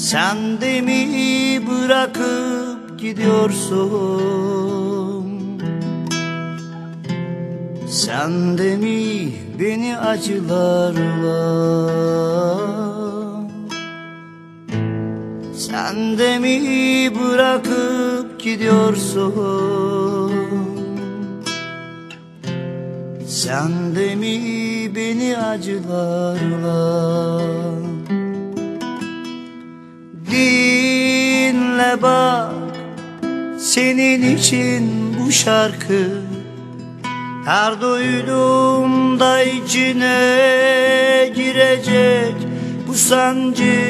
Sen de mi bırakıp gidiyorsun? Sen de mi beni acılarla Sen de mi bırakıp gidiyorsun? Sen de mi beni acılarla Dinle bak senin için bu şarkı. Her duyduğumda içine girecek bu sancı.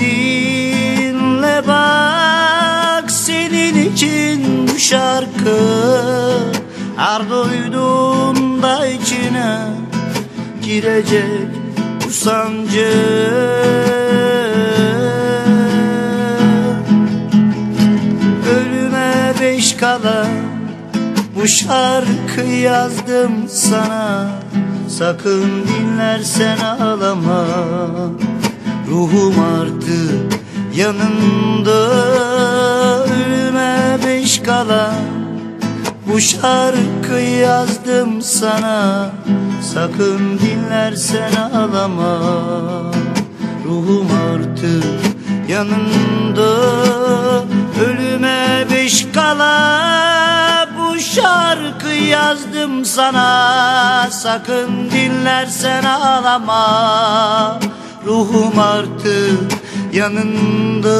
Dinle bak senin için bu şarkı. Her duyduğumda içine girecek bu sancı bu şarkı yazdım sana. Sakın dinlersen ağlama. Ruhum artık yanında. Ölüme beş kala. Bu şarkı yazdım sana. Sakın dinlersen ağlama. Ruhum artık yanında. Ölüme beş kala şarkı yazdım sana. Sakın dinlersen ağlama. Ruhum artık yanında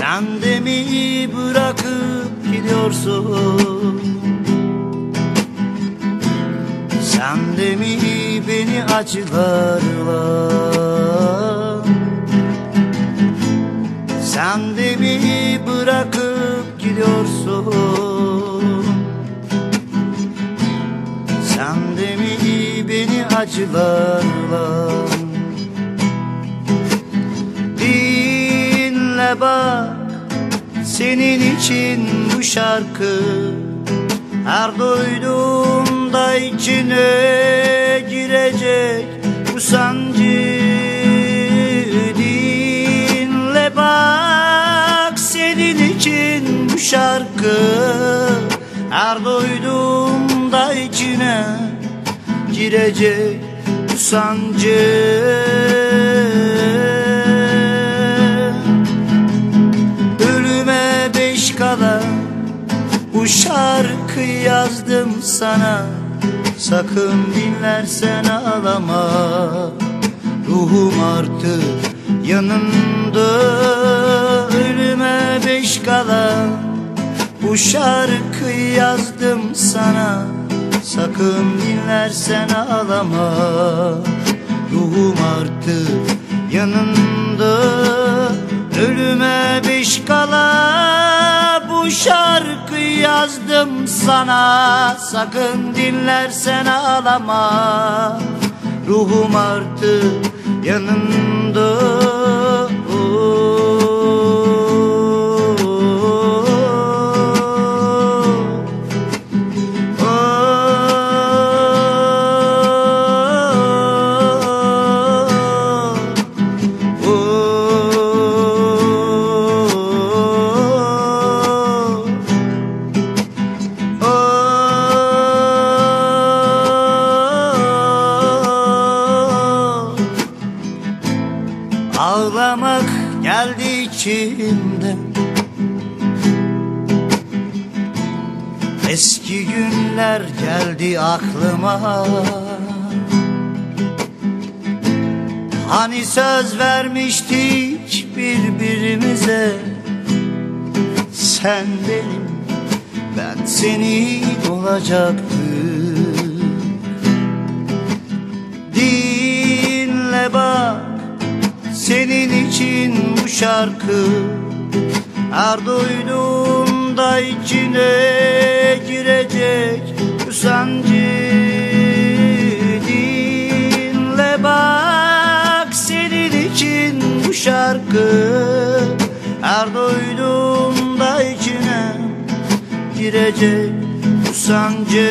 Sen de bırakıp gidiyorsun. Sen de mi beni acılarla Sen de mi bırakıp gidiyorsun? Sen de mi beni acılarla Bak senin için bu şarkı Her duyduğumda içine girecek bu sancı. Dinle bak senin için bu şarkı Her duyduğumda içine girecek bu sancı yazdım sana. Sakın dinlersen ağlama. Ruhum artık yanında. Ölüme beş kala. Bu şarkı yazdım sana. Sakın dinlersen ağlama. Ruhum artık yanında. Ölüme beş kala. Bu şarkı yazdım sana. Sakın dinlersen ağlama. Ruhum artık yanında Eski günler geldi aklıma. Hani söz vermiştik birbirimize? Sen benim ben senin olacaktım Dinle bak senin için bu şarkı. Her duyduğunda içine girecek bu sancı Dinle bak senin için bu şarkı Her duyduğunda içine girecek bu sancı